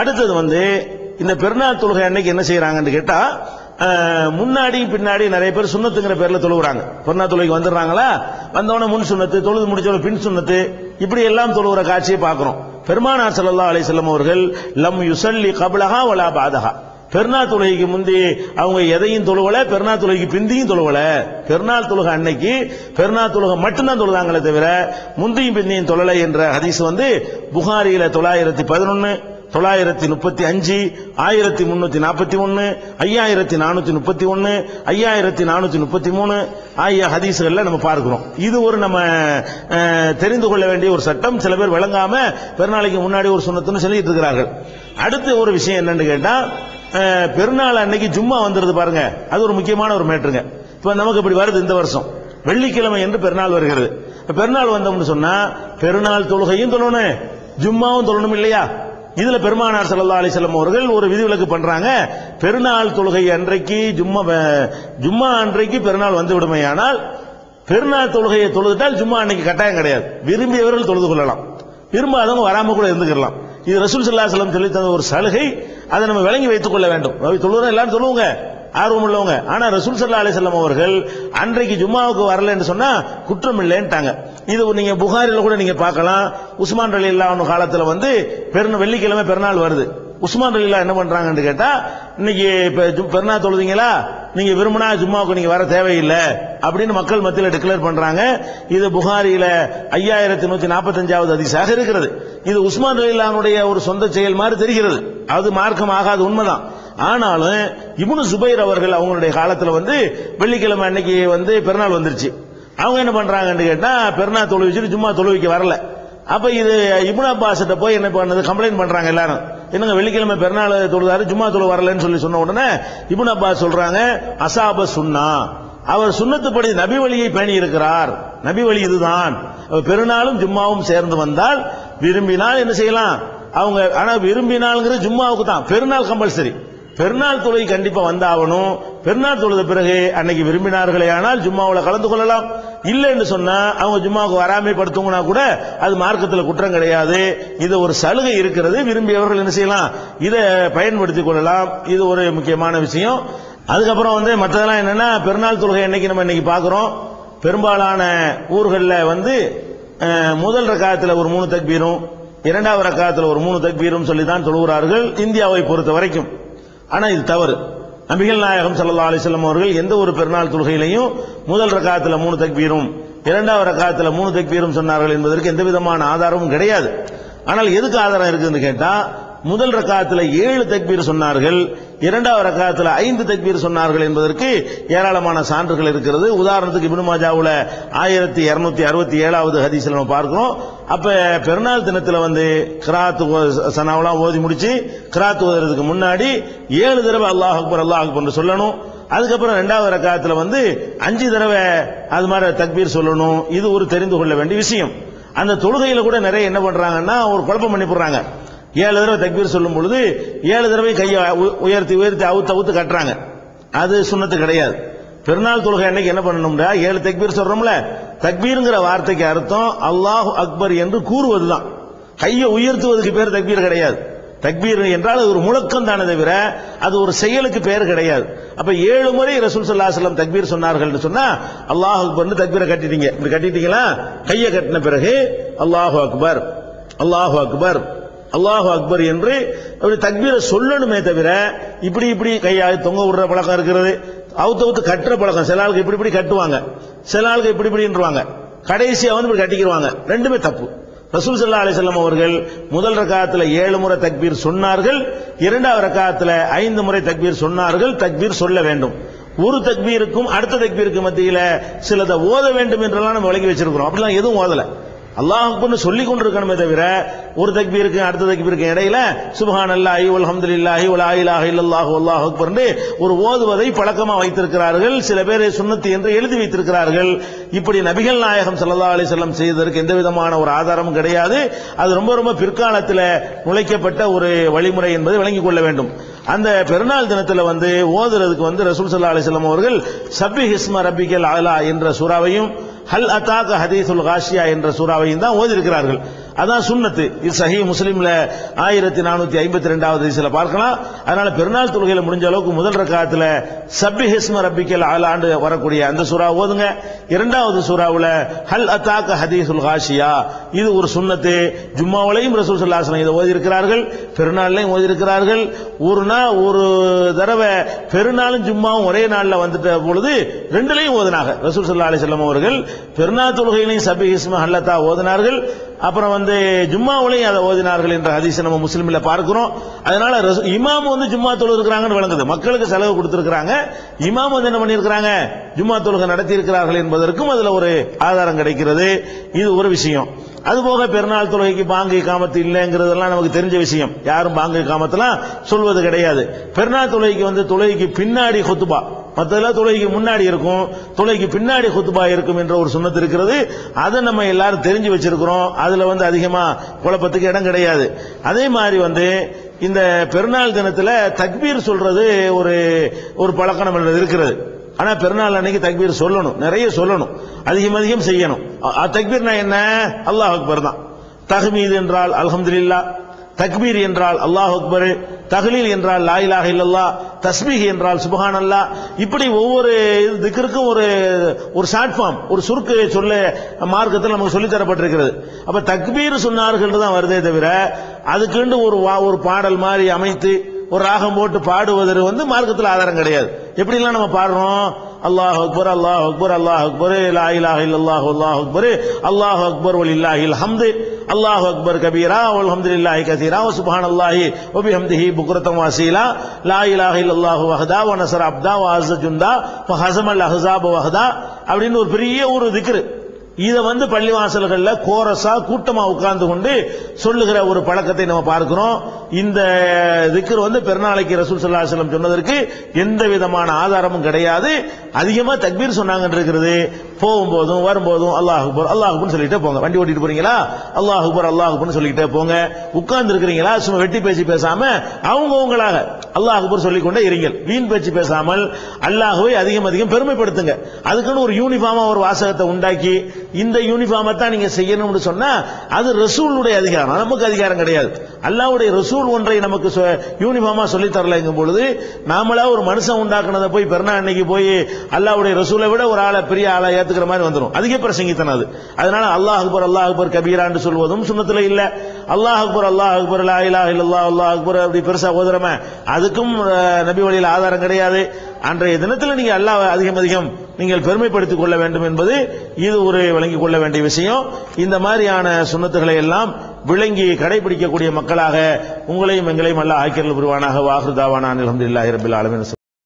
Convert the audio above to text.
அடுத்தது வந்து இந்த பெருநாள் தொழுகை அன்னைக்கு என்ன செய்யறாங்கன்னு கேட்டா முன்னாடி பின்னாடி நிறைய பேர் சுண்ணத்துங்கிற பேர்ல தொழுகிறாங்க பெருநாள் தொழுகைக்கு வந்துடுறாங்களா? வந்தவொடனே முன் சுண்ணத்து தொழுது முடிச்சவன பின் சுண்ணத்து இப்படி எல்லாம் தொழுகிற காட்சியை பார்க்கிறோம். பெருமானார் சல்லா அலி செல்லம் அவர்கள் லம் யுசல்லி கபலகா வலா பாதகா பெருநாள் தொழுகைக்கு முந்தி அவங்க எதையும் தொழுவல பெருநாள் தொழுகைக்கு பிந்தியும் தொழுவல. பெருநாள் தொழுகை அன்னைக்கு பெருநாள் தொழுகை மட்டும்தான் தொழுதாங்களே தவிர முந்தியும் பிந்தியும் தொழலை என்ற ஹதீஸ் வந்து புகாரியில தொள்ளாயிரத்தி பதினொன்னு தொள்ளாயிரத்தி முப்பத்தி அஞ்சு ஆயிரத்தி முன்னூத்தி நாற்பத்தி ஒன்னு ஐயாயிரத்தி நானூத்தி முப்பத்தி ஒன்னு ஐயாயிரத்தி நானூத்தி முப்பத்தி மூணு ஆகிய ஹதீஸ்கள்ல நம்ம பார்க்கிறோம். இது ஒரு நம்ம தெரிந்து கொள்ள வேண்டிய ஒரு சட்டம். சில பேர் விளங்காம பெருநாளைக்கு முன்னாடி ஒரு சுண்ணத்துன்னு சொல்லிட்டு இருக்கிறார்கள். அடுத்து ஒரு விஷயம் என்னன்னு கேட்டா பெருநாள் அன்னைக்கு ஜும்மா வந்துருது பாருங்க. அது ஒரு முக்கியமான ஒரு மேட்ருங்க இப்ப நமக்கு இப்படி வருது இந்த வருஷம். வெள்ளிக்கிழமை என்று பெருநாள் வருகிறது. பெருநாள் வந்தோம்னு சொன்னா பெருநாள் தொழுகையும் தொழணும் ஜும்மாவும் தொழணும் இல்லையா? இதுல பெருமானார் சல்லா அலிசல்லம் அவர்கள் ஒரு விதிவிலக்கு பண்றாங்க. பெருநாள் தொழுகை அன்றைக்கு ஜும்மா ஜும்மா அன்றைக்கு பெருநாள் வந்து விடுமையானால் பெருநாள் தொழுகையை தொழுதுட்டால் ஜும்மா அன்னைக்கு கட்டாயம் கிடையாது. விரும்பியவர்கள் தொழுது கொள்ளலாம். விரும்பாதவங்க வராம கூட இருந்துக்கலாம் இது ரசூல் சல்லா அலைஹி சொல்லி தந்த ஒரு சலுகை. அதை நம்ம விளங்கி வைத்துக் கொள்ள வேண்டும். தொழுகிறோம் எல்லாரும் சொல்லுவோங்க. ஆர்வம் உள்ளவங்க ஆனா ரசூல் சல்லா அலிசல்லாம் அவர்கள் அன்றைக்கு ஜும்மாவுக்கு வரலன்னு சொன்னா குற்றம் இல்லைன்ட்டாங்க இது நீங்க புகாரில கூட நீங்க பார்க்கலாம். உஸ்மான் அலி அல்லாஹ் காலத்துல வந்து பெருநாள் வெள்ளிக்கிழமை பெருநாள் வருது. உஸ்மான் ரலி என்ன பண்றாங்கன்னு கேட்டா இன்னைக்கு ஜு- பெருநாள் தொழுதீங்களா? நீங்க விரும்பினா ஜும்மாவுக்கு நீங்க வர தேவையில்லை. அப்படின்னு மக்கள் மத்தியில் டிக்ளேர் பண்றாங்க. இது புகாரியில ஐயாயிரத்தி நூத்தி நாற்பத்தஞ்சாவது அதிசாக இருக்கிறது. இது உஸ்மான் ரலிலானுடைய ஒரு சொந்த செயல் மாதிரி தெரிகிறது. அது மார்க்கம் ஆகாது உண்மைதான். ஆனாலும் இப்னு சுபைர் அவர்கள் அவங்களுடைய காலத்துல வந்து வெள்ளிக்கிழமை அன்னைக்கு வந்து பெருநாள் வந்துருச்சு. அவங்க என்ன பண்றாங்கன்னு கேட்டா பெருநாள் தொழுவிச்சுட்டு சும்மா தொழுவிக்க வரல. அப்ப இது இப்னு அப்பாஸ்கிட்ட போய் என்ன பண்ணது? கம்ப்ளைண்ட் பண்றாங்க எல்லாரும். என்னங்க வெள்ளிக்கிழமை பெருநாள் தொழுதாரு ஜும்மா தொழு வரலன்னு சொல்லி சொன்ன உடனே இப்னு அப்பாஸ் சொல்றாங்க அசாப சுன்னா. அவர் சுண்ணத்துப்படி நபி வழியை பேணி இருக்கிறார். நபி வழி இதுதான். பெருநாளும் ஜும்மாவும் சேர்ந்து வந்தால் விரும்பினால் என்ன செய்யலாம்? அவங்க ஆனா விரும்பினால்ங்கிறது ஜும்மாவுக்கு தான் பெருநாள் கம்பல்சரி பெருநாள் தொழுகை கண்டிப்பா வந்தாகணும். பெருநாள் தொழுத பிறகு அன்னைக்கு விரும்பினார்களே ஆனால் ஜும்மாவில் கலந்து கொள்ளலாம். இல்லைன்னு சொன்னா அவங்க ஜும்மாவுக்கு வராமே படுத்தவங்கன்னா கூட அது மார்க்கத்தில் குற்றம் கிடையாது. இது ஒரு சலுகை இருக்கிறது. விரும்பியவர்கள் என்ன செய்யலாம்? இதை பயன்படுத்திக் கொள்ளலாம். இது ஒரு முக்கியமான விஷயம். அதுக்கப்புறம் வந்து மற்றதெல்லாம் என்னன்னா பெருநாள் தொழுகை என்னைக்கு நம்ம இன்னைக்கு பார்க்குறோம். பெரும்பாலான ஊர்களில் வந்து முதல் ரக்காயத்தில் ஒரு மூணு தக்பீரும் இரண்டாவது ரக்காயத்தில் ஒரு மூணு தக்பீரும் சொல்லி தான் தொழுகிறார்கள் இந்தியாவை பொறுத்த வரைக்கும் ஆனால் இது தவறு. நபிகள் நாயகம் சல்லா அலிசல்லம் அவர்கள் எந்த ஒரு பெருநாள் தொழுகையிலையும் முதல் ரக்காத்துல மூணு தக்பீரும் இரண்டாவது ரக்காத்துல மூணு தக்பீரும் சொன்னார்கள் என்பதற்கு எந்த விதமான ஆதாரமும் கிடையாது. ஆனால் எதுக்கு ஆதாரம் இருக்குன்னு கேட்டால் முதல் ரக்காத்தில் ஏழு தக்பீர் சொன்னார்கள் இரண்டாவது ரக்காத்தில் ஐந்து தக்பீர் சொன்னார்கள் என்பதற்கு ஏராளமான சான்றுகள் இருக்கிறது. உதாரணத்துக்கு இப்னு மாஜாவில் ஆயிரத்தி இரநூத்தி அறுபத்தி ஏழாவது ஹதீஸில் நம்ம பார்க்கிறோம். அப்போ பெருநாள் தினத்தில் வந்து கிராத் சனாவெல்லாம் ஓதி முடிச்சு கிராத் ஓதுறதுக்கு முன்னாடி ஏழு தடவை அல்லாஹ் அக்பர் அல்லாஹ் அக்பர்னு சொல்லணும். அதுக்கப்புறம் ரெண்டாவது ரக்காத்தில் வந்து அஞ்சு தடவை அது மாதிரி தக்பீர் சொல்லணும். இது ஒரு தெரிந்து கொள்ள வேண்டிய விஷயம். அந்த தொழுகையில் கூட நிறைய என்ன பண்ணுறாங்கன்னா ஒரு குழப்பம் பண்ணி போடுறாங்க ஏழு தடவை தக்பீர் சொல்லும் பொழுது ஏழு தடவை கையை உ- உயர்த்தி உயர்த்தி அவுத்து அவுத்து கட்டுறாங்க. அது சுண்ணத்து கிடையாது. பெருநாள் தொழுகை அன்னைக்கு என்ன பண்ணணும்டா? ஏழு தக்பீர் சொல்றோம்ல? தக்பீருங்கிற வார்த்தைக்கு அர்த்தம் அல்லாஹ் அக்பர் என்று கூறுவதுதான். கையை உயர்த்துவதற்கு பேர் தக்பீர் கிடையாது. தக்பீர் என்றால் அது ஒரு முழக்கம் தானே தவிர அது ஒரு செயலுக்கு பேர் கிடையாது. அப்ப ஏழு முறை ரசூல் சல்லா சொல்லம் தக்பீர் சொன்னார்கள் சொன்னா அல்லாஹ் அக்பர்னு தக்பீரை கட்டிட்டீங்க. இப்படி கட்டிட்டீங்களா? கையை கட்டின பிறகு அல்லாஹு அக்பர் அல்லாஹு அக்பர். அல்லாஹு அக்பர் என்று அப்படி தக்பீரை சொல்லணுமே தவிர இப்படி இப்படி கையால் தொங்க விடுற பழக்கம் இருக்கிறது. அவுத்து அவுத்து கட்டுற பழக்கம். சில ஆளுக்கு இப்படி இப்படி கட்டுவாங்க. சில ஆளுக்கு இப்படி இப்படின்றவாங்க கடைசியாக வந்து இப்படி கட்டிக்கிடுவாங்க ரெண்டுமே தப்பு. ரசூல் சல்லா அலிசல்லாம் அவர்கள் முதல் ரக்காத்துல ஏழு முறை தக்பீர் சொன்னார்கள். இரண்டாவது ரக்காத்துல ஐந்து முறை தக்பீர் சொன்னார்கள். தக்பீர் சொல்ல வேண்டும். ஒரு தக்பீருக்கும் அடுத்த தக்பீருக்கு மத்தியில் சிலதை ஓத வேண்டும் என்றெல்லாம் நம்ம வழங்கி வச்சிருக்கிறோம். அப்படிலாம் எதுவும் ஓதலை. அல்லாஹ் சொல்லி கொண்டிருக்கணுமே தவிர ஒரு தக்பீருக்கு அடுத்த தக்பீருக்கு இடையில சுபஹான் அல்லாஹி அல்ஹம்துலில்லாஹி வலா ஆயிலாஹி இல்லல்லாஹு அல்லாஹ் அக்பர்னு ஒரு ஓதுவதை பழக்கமா வைத்திருக்கிறார்கள். சில பேர் சுண்ணத்து என்று எழுதி வைத்திருக்கிறார்கள். இப்படி நபிகள் நாயகம் சல்லா அலி செல்லம் செய்ததற்கு எந்த விதமான ஒரு ஆதாரமும் கிடையாது. அது ரொம்ப ரொம்ப பிற்காலத்தில் நுழைக்கப்பட்ட ஒரு வழிமுறை என்பதை விளங்கிக் கொள்ள வேண்டும். அந்த பெருநாள் தினத்தில் வந்து ஓதுறதுக்கு வந்து ரசூல் சல்லா அலைஹி அவர்கள் சபி ஹிஸ்ம ரபிகல் ஆலா என்ற சூறாவையும் ஹல் அத்தாக்க ஹதீசுல் காஷியா என்ற சூறாவையும் தான் ஓதிருக்கிறார்கள் அதான் சுண்ணத்து இது சஹி முஸ்லீம்ல ஆயிரத்தி நானூத்தி ஐம்பத்தி ரெண்டாவது ஹதீஸ்ல பார்க்கலாம். அதனால பெருநாள் தொழுகையில முடிஞ்ச அளவுக்கு முதல் ரக்காத்துல சப்பி ஹிஸ்ம ரப்பிக்கல் ஆண்டு வரக்கூடிய அந்த சுறா ஓதுங்க. இரண்டாவது சூறாவுல ஹல் அத்தாக்க ஹதீசுல் ஹாஷியா இது ஒரு சுண்ணத்து. ஜும்மாவிலையும் ரசூல் ஸல்லல்லாஹு இதை ஓதி இருக்கிறார்கள் பெருநாள்லையும் ஓதி இருக்கிறார்கள் ஒரு நாள் ஒரு தடவை பெருநாளும் ஜும்மாவும் ஒரே நாளில் வந்துட்ட பொழுது ரெண்டுலையும் ஓதினாங்க. ரசூல் ஸல்லல்லாஹு அலி செல்லம் அவர்கள் பெருநாள் தொழுகையிலையும் சபி ஹிஸ்ம ஹல்லத்தா ஓதினார்கள். அப்புறம் வந்து ஜும்மாவிலையும் அதை ஓதினார்கள் என்ற ஹதீஸ் நம்ம முஸ்லீமில் பார்க்கிறோம். அதனால இமாம் வந்து ஜும்மா தொழு இருக்கிறாங்கன்னு விளங்குது மக்களுக்கு செலவு கொடுத்திருக்கிறாங்க. இமாம் வந்து என்ன பண்ணியிருக்கிறாங்க? ஜும்மா தொழுகை நடத்தி இருக்கிறார்கள் என்பதற்கும் அதுல ஒரு ஆதாரம் கிடைக்கிறது. இது ஒரு விஷயம். அதுபோக பெருநாள் தொழுகைக்கு பாங்கு காமத்து இல்லைங்கிறதெல்லாம் நமக்கு தெரிஞ்ச விஷயம். யாரும் பாங்கு காமத்தெல்லாம் சொல்வது கிடையாது. பெருநாள் தொழுகைக்கு வந்து தொழுகைக்கு பின்னாடி கொத்துபா மற்றதெல்லாம் தொழுகைக்கு முன்னாடி இருக்கும். தொழுகைக்கு பின்னாடி குத்துபா இருக்கும் என்ற ஒரு சுண்ணத்து இருக்கிறது. அதை நம்ம எல்லாரும் தெரிஞ்சு வச்சிருக்கிறோம். அதுல வந்து அதிகமா குழப்பத்துக்கு இடம் கிடையாது. அதே மாதிரி வந்து இந்த பெருநாள் தினத்துல தக்பீர் சொல்றது ஒரு ஒரு பழக்கம் நம்ம இருக்கிறது. ஆனா பெருநாள் அன்னைக்கு தக்பீர் சொல்லணும். நிறைய சொல்லணும். அதிகம் அதிகம் செய்யணும். தக்பீர்னா என்ன? அல்லாஹ் அக்பர் தான். தஹ்மீது என்றால் அலமதுல்லா தக்பீர் என்றால் அல்லாஹ் அக்பர். தஹ்லீல் என்றால் லாயிலாக இல்லல்லா இல்லல்லாஹ் என்றால் என்றால் அல்லா இப்படி ஒவ்வொரு இதுக்கு ஒரு ஒரு ஷார்ட் ஃபார்ம் ஒரு சுருக்கு சொல்ல மார்க்கத்தில் நமக்கு சொல்லித் தரப்பட்டிருக்கிறது அப்ப தக்பீர் சொன்னார்கள் தான் வருதே தவிர அதுக்குண்டு ஒரு வா- ஒரு பாடல் மாதிரி அமைத்து ஒரு ராகம் போட்டு பாடுவதற்கு வந்து மார்க்கத்தில் ஆதாரம் கிடையாது. எப்படிலாம் நம்ம பாடுறோம்? அல்லாஹ் அக்பர் அல்லாஹ் அக்பர் அல்லாஹ் அக்பர் லா இலாஹ இல்லாஹ் அல்லாஹ் அக்பர் அல்லாஹ் அக்பர் வலில்லாஹில் ஹம்து அல்லாஹ் அக்பர் கபீரா வல்ஹம்துலில்லாஹி கதீரா வ சுப்ஹானல்லாஹி வ பிஹம்திஹி புக்ரத்தம் வாசீலா லா இலாஹ இல்லல்லாஹு வஹதா வ நஸர அப்தா வ அஸ்ஸ ஜுந்தா வ ஹஸமல் அஹ்ஸாப வஹதா அப்படின்னு ஒரு பெரிய ஒரு திக்ரு இதை வந்து பள்ளிவாசல்கள்ல கோரஸா கூட்டமா உட்கார்ந்து கொண்டு சொல்லுகிற ஒரு பழக்கத்தை நம்ம பார்க்கிறோம். இந்த திக்கர் வந்து பெருநாளைக்கு ரசூல் ஸல்லல்லாஹு சொன்னதற்கு எந்த விதமான ஆதாரமும் கிடையாது. அதிகமா தக்பீர் சொன்னாங்கன்னு இருக்கிறது. போகும்போதும் வரும்போதும் அல்லாஹ் அக்பர் அல்லாஹ் அக்பர்னு சொல்லிட்டே போங்க. வண்டி ஓட்டிட்டு போறீங்களா? அல்லாஹ் அக்பர் அல்லாஹ் அக்பர்னு சொல்லிக்கிட்டே போங்க. உட்கார்ந்து இருக்கிறீங்களா? சும்மா வெட்டி பேச்சு பேசாம அவங்க உங்களாக. அல்லாஹ் அக்பர் சொல்லிக் கொண்டே இருங்கள். வீண் பேச்சு பேசாமல் அல்லாஹுவை அதிகம் அதிகம் பெருமைப்படுத்துங்க. அதுக்குன்னு ஒரு யூனிஃபார்மா ஒரு வாசகத்தை உண்டாக்கி இந்த யூனிஃபார்மை தான் நீங்க செய்யணும்னு சொன்னா அது ரசூலுடைய அதிகாரம். நமக்கு அதிகாரம் கிடையாது. அல்லாவுடைய ரசூல் ஒன்றை நமக்கு யூனிஃபார்மா சொல்லி தரலைங்கும் பொழுது நாமளா ஒரு மனுஷன் உண்டாக்குனதை போய் பெருநா அன்னைக்கு போய் அல்லாவுடைய ரசூலை விட ஒரு ஆளை பெரிய ஆளை ஏத்துக்கிற மாதிரி வந்துடும் அதுக்கே பிரசங்கித்தன அது. அதனால அல்லாஹ் அக்பர் அல்லாஹ் அக்பர் கபீரான்னு சொல்வதும் சுண்ணத்துல இல்ல. அல்லாஹ் அக்பர் அல்லாஹ் அக்பர் லா இலா இல்லா அல்லாஹ் அக்பர் அப்படி பெருசா ஓதுறமே அதுக்கும் நபி வழியில் ஆதாரம் கிடையாது. அன்றைய தினத்தில் நீங்க அல்லாஹ் அதிகம் அதிகம் நீங்கள் பெருமைப்படுத்திக் கொள்ள வேண்டும் என்பது இது ஒரு விளங்கிக் கொள்ள வேண்டிய விஷயம். இந்த மாதிரியான சுண்ணத்துகளை எல்லாம் விளங்கி கடைபிடிக்கக்கூடிய மக்களாக உங்களையும் எங்களையும் அல்ல ஆக்கிரல் புரிவானாக. வாஹ்ருதாவான அல்ஹம்துலில்லாஹி ரபில் ஆலமீன்.